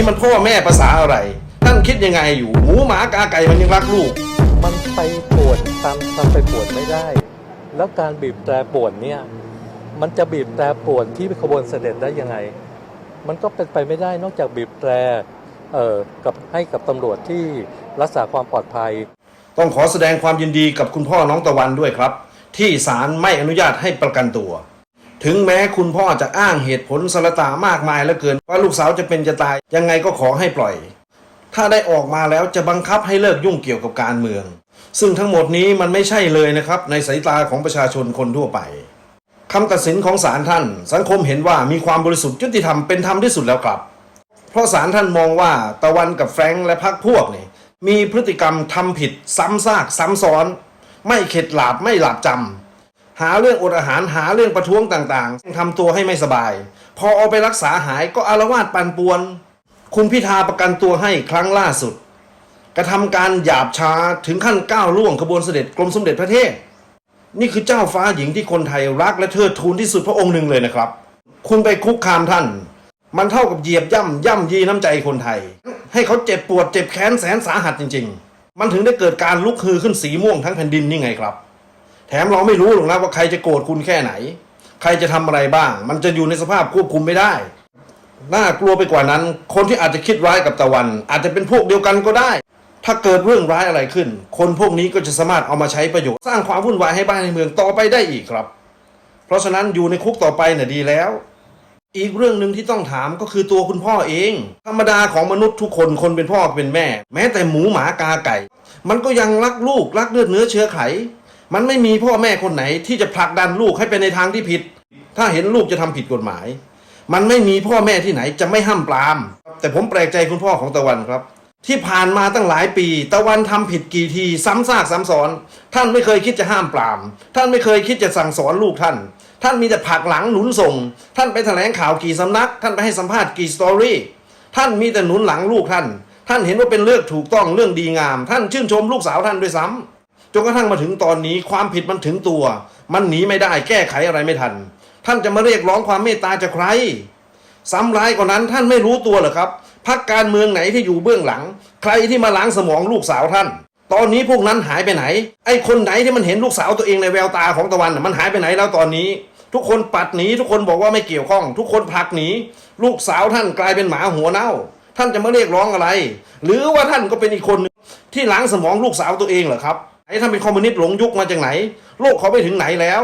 นี่มันพ่อแม่ภาษาอะไร ท่านคิดยังไงอยู่หมูหมากาไก่มันยังรักลูก มันไปป่วนตามตามไปป่วนไม่ได้ แล้วการบีบแตรป่วนเนี่ย มันจะบีบแตรป่วนที่ขบวนเสด็จได้ยังไง มันก็เป็นไปไม่ได้นอกจากบีบแตรเอ่อกับให้กับตำรวจที่รักษาความปลอดภัย ต้องขอแสดงความยินดีกับคุณพ่อน้องตะวันด้วยครับ ที่ศาลไม่อนุญาตให้ประกันตัว ถึงแม้คุณพ่อจะอ้างเหตุผลสารตามากมายเหลือเกิน ว่าลูกสาวจะเป็นจะตายยังไงก็ขอให้ปล่อย ถ้าได้ออกมาแล้วจะบังคับให้เลิกยุ่งเกี่ยวกับการเมือง ซึ่งทั้งหมดนี้มันไม่ใช่เลยนะครับ ในสายตาของประชาชนคนทั่วไปคำตัดสินของศาลท่าน สังคมเห็นว่ามีความบริสุทธิ์ยุติธรรมเป็นธรรมที่สุดแล้วครับ เพราะศาลท่านมองว่าตะวันกับแฟรงค์และพรรคพวกนี่มีพฤติกรรมทำผิดซ้ำซากซ้ำซ้อน ไม่เข็ดหลาบไม่หลาบจำ หาเรื่องอดอาหารหาเรื่องประท้วงต่างๆทำตัวให้ไม่สบาย พอเอาไปรักษาหายก็อารวาสปันป่วน คุณพิธาประกันตัวให้ครั้งล่าสุด กระทำการหยาบช้าถึงขั้นก้าวล่วงขบวนเสด็จกรมสมเด็จพระเทพนี่คือเจ้าฟ้าหญิงที่คนไทยรักและเทิดทูนที่สุดพระองค์หนึ่งเลยนะครับ คุณไปคุกคามท่าน มันเท่ากับเหยียบย่ำย่ำยีน้ำใจคนไทย ให้เขาเจ็บปวดเจ็บแค้นแสนสาหัสจริง ๆ มันถึงได้เกิดการลุกฮือขึ้นสีม่วงทั้งแผ่นดินนี่ไงครับ แถมเราไม่รู้หรอกนะว่าใครจะโกรธคุณแค่ไหน ใครจะทำอะไรบ้าง มันจะอยู่ในสภาพควบคุมไม่ได้ น่ากลัวไปกว่านั้น คนที่อาจจะคิดร้ายกับตะวัน อาจจะเป็นพวกเดียวกันก็ได้ ถ้าเกิดเรื่องร้ายอะไรขึ้น คนพวกนี้ก็จะสามารถเอามาใช้ประโยชน์สร้างความวุ่นวายให้บ้านในเมืองต่อไปได้อีกครับ เพราะฉะนั้นอยู่ในคุกต่อไปน่ะดีแล้ว อีกเรื่องหนึ่งที่ต้องถามก็คือตัวคุณพ่อเอง ธรรมดาของมนุษย์ทุกคนคนเป็นพ่อเป็นแม่ แม้แต่หมูหมากาไก่ มันก็ยังรักลูกรักเลือดเนื้อเชื้อไข มันไม่มีพ่อแม่คนไหนที่จะผลักดันลูกให้ไปในทางที่ผิด ถ้าเห็นลูกจะทำผิดกฎหมาย มันไม่มีพ่อแม่ที่ไหนจะไม่ห้ามปราม แต่ผมแปลกใจคุณพ่อของตะวันครับ ที่ผ่านมาตั้งหลายปี ตะวันทำผิดกี่ทีซ้ำซากซ้ำซ้อน ท่านไม่เคยคิดจะห้ามปราม ท่านไม่เคยคิดจะสั่งสอนลูกท่าน ท่านมีแต่ผลักหลังหนุนส่ง ท่านไปแถลงข่าวกี่สำนัก ท่านไปให้สัมภาษณ์กี่สตอรี่ ท่านมีแต่หนุนหลังลูกท่าน ท่านเห็นว่าเป็นเรื่องถูกต้องเรื่องดีงาม ท่านชื่นชมลูกสาวท่านด้วยซ้ำ จนกระทั่งมาถึงตอนนี้ความผิดมันถึงตัว มันหนีไม่ได้แก้ไขอะไรไม่ทัน ท่านจะมาเรียกร้องความเมตตาจากใครซ้ำร้ายกว่านั้นท่านไม่รู้ตัวหรอครับพักการเมืองไหนที่อยู่เบื้องหลัง ใครที่มาล้างสมองลูกสาวท่าน ตอนนี้พวกนั้นหายไปไหน ไอ้คนไหนที่มันเห็นลูกสาวตัวเองในแววตาของตะวันมันหายไปไหนแล้วตอนนี้ ทุกคนปัดหนีทุกคนบอกว่าไม่เกี่ยวข้อง ทุกคนผลักหนีลูกสาวท่านกลายเป็นหมาหัวเน่า ท่านจะมาเรียกร้องอะไร หรือว่าท่านก็เป็นอีกคนที่ล้างสมองลูกสาวตัวเองเหรอครับ ไอ้ท่านเป็นคอมมิวนิสต์หลงยุคมาจากไหน โลกเขาไปถึงไหนแล้ว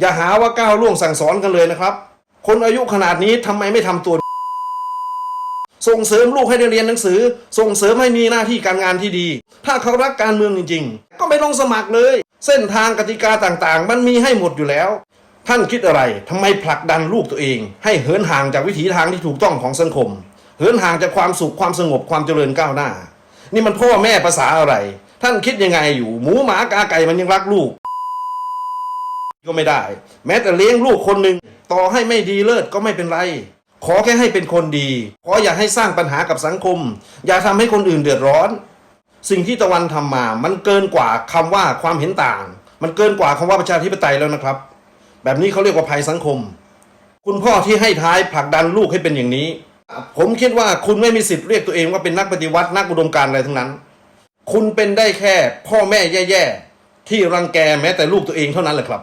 อย่าหาว่าก้าวล่วงสั่งสอนกันเลยนะครับ คนอายุขนาดนี้ทำไมไม่ทำตัว ส่งเสริมลูกให้ได้เรียนหนังสือ ส่งเสริมให้มีหน้าที่การงานที่ดี ถ้าเขารักการเมืองจริง ๆ ก็ไปลงสมัครเลย เส้นทางกติกาต่างๆ มันมีให้หมดอยู่แล้ว ท่านคิดอะไรทำไมผลักดันลูกตัวเอง ให้เหินห่างจากวิถีทางที่ถูกต้องของสังคม เหินห่างจากความสุขความสงบความเจริญก้าวหน้า นี่มันพ่อแม่ภาษาอะไร ท่านคิดยังไงอยู่ หมูหมากาไก่มันยังรักลูก ก็ไม่ได้ แม้แต่เลี้ยงลูกคนหนึ่งต่อให้ไม่ดีเลิศก็ไม่เป็นไร ขอแค่ให้เป็นคนดี ขออย่าให้สร้างปัญหากับสังคม อย่าทำให้คนอื่นเดือดร้อน สิ่งที่ตะวันทำมา มันเกินกว่าคำว่าความเห็นต่าง มันเกินกว่าคำว่าประชาธิปไตยแล้วนะครับ แบบนี้เขาเรียกว่าภัยสังคม คุณพ่อที่ให้ท้ายผลักดันลูกให้เป็นอย่างนี้ ผมคิดว่าคุณไม่มีสิทธิ์เรียกตัวเองว่าเป็นนักปฏิวัตินักอุดมการณ์อะไรทั้งนั้น คุณเป็นได้แค่พ่อแม่แย่ๆที่รังแกแม้แต่ลูกตัวเองเท่านั้นแหละครับ